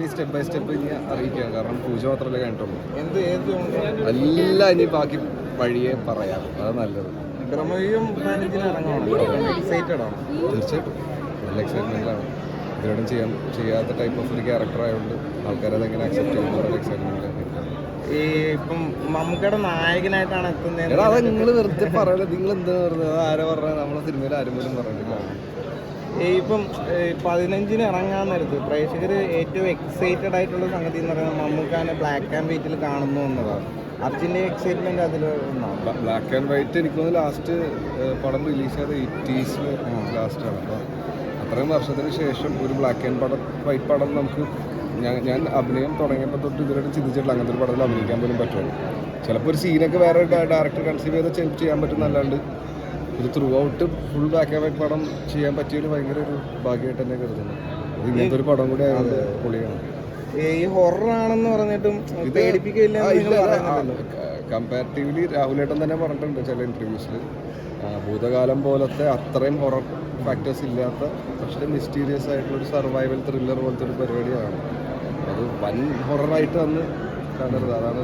ഇനി step by step ഇനി അറിയിക്കാം കാരണം പൂജ മാത്രമല്ലേ കഴിഞ്ഞിട്ടുള്ളൂ. എന്ത് ഏത് അല്ല ഇനി ബാക്കി വഴിയെ പറയാം. അത് നല്ലത്. തീർച്ചയായിട്ടും. നല്ല എക്സൈറ്റ്മെന്റിലാണ് ഇതുവരെ ചെയ്യാൻ ചെയ്യാത്ത ടൈപ്പ് ഓഫ് ഒരു ക്യാരക്ടർ ആയതുകൊണ്ട് ആൾക്കാരെ എങ്ങനെ അക്സെപ്റ്റ് ചെയ്യുന്ന ഒരു എക്സൈറ്റ്മെന്റിലാണ് ഈ ഇപ്പം മമ്മൂക്കയുടെ നായകനായിട്ടാണ് എത്തുന്നത് എടാ അത് നിങ്ങൾ വെറുതെ പറയണത് നിങ്ങൾ എന്താ പറഞ്ഞത് ആരെ പറഞ്ഞത്? നമ്മളെ സിനിമയിൽ ആരും പോലും പറഞ്ഞിട്ടില്ല. ഇപ്പം പതിനഞ്ചിന് ഇറങ്ങാൻ നേരത്ത് പ്രേക്ഷകർ ഏറ്റവും എക്സൈറ്റഡ് ആയിട്ടുള്ള സംഗതി എന്ന് പറയുന്നത് മമ്മൂക്കാനെ ബ്ലാക്ക് ആൻഡ് വൈറ്റിൽ കാണുന്നു എന്നതാണ് അർജുന്റെ എക്സൈറ്റ്മെന്റ് അതിൽ ബ്ലാക്ക് ആൻഡ് വൈറ്റ് എനിക്കൊന്ന് ലാസ്റ്റ് പടം റിലീസ് ചെയ്ത എയ്റ്റീസിൽ ലാസ്റ്റാണ് അപ്പോൾ അത്രയും വർഷത്തിന് ശേഷം ഒരു ബ്ലാക്ക് ആൻഡ് പടം വൈറ്റ് പടം നമുക്ക് ഞാൻ ഞാൻ അഭിനയം തുടങ്ങിയപ്പോൾ തൊട്ട് ഇതുവരെ ചിന്തിച്ചിട്ടില്ല. അങ്ങനത്തെ ഒരു പടത്തിൽ അഭിനയിക്കാൻ പോലും പറ്റുള്ളൂ ചിലപ്പോൾ ഒരു സീനൊക്കെ വേറെ ഡയറക്ടർ കൺസീവ് ചെയ്ത് ചെയ്- ചെയ്യാൻ പറ്റും ഒരു throughout full black and white പടം ചെയ്യാൻ പറ്റിയൊരു ഭയങ്കര ഒരു ഭാഗ്യമായിട്ട് തന്നെ കരുതുന്നു. ഇങ്ങനത്തെ ഒരു പടം കൂടി ആയത് പൊളിയാണ്. ഈ ഹൊറർ ആണെന്ന് പറഞ്ഞിട്ടും പേടിപ്പിക്കില്ല കമ്പാരിറ്റീവ്ലി രാഹുലേട്ടൻ തന്നെ പറഞ്ഞിട്ടുണ്ട് ചില ഇന്റർവ്യൂസിൽ ഭൂതകാലം പോലത്തെ അത്രയും ഹൊറർ ഫാക്ടേഴ്സ് ഇല്ലാത്ത പക്ഷേ മിസ്റ്റീരിയസ് ആയിട്ടുള്ള ഒരു സർവൈവൽ ത്രില്ലർ പോലത്തെ ഒരു പരിപാടിയാണ്. അത് വൻ ഹൊററായിട്ട് അന്ന് കാണരുത് അതാണ്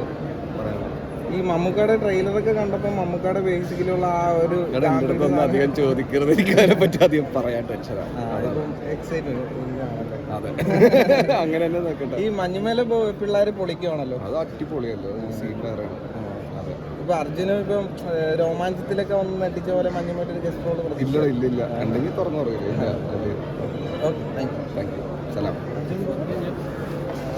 ഈ മമ്മൂക്കയുടെ ട്രെയിലറൊക്കെ കണ്ടപ്പോൾ മമ്മൂക്കയുടെ ബേസിക്കലുള്ള ആ ഒരു അധികം ചോദിക്കരുത്. എനിക്ക് അതിനെ പറ്റി അധികം പറയാൻ ടെൻഷനാണ് അതെ. അങ്ങനെ തന്നെ നോക്കട്ടെ. ഈ മഞ്ഞുമേല പിള്ളേർ പൊളിക്കുവാണല്ലോ. അത് അടിപൊളിയല്ലേ? സീൻ അതെ. ഇപ്പൊ അർജുന ഇപ്പം രോമാഞ്ചത്തിലൊക്കെ വന്ന് നടിച്ച പോലെ മഞ്ഞുമേല ഒരു ഗസ്റ്റ് റോൾ ഇല്ല ഇല്ല ഇല്ല. ഉണ്ടെങ്കിൽ തുറന്നു പറയില്ല okay thank you thank you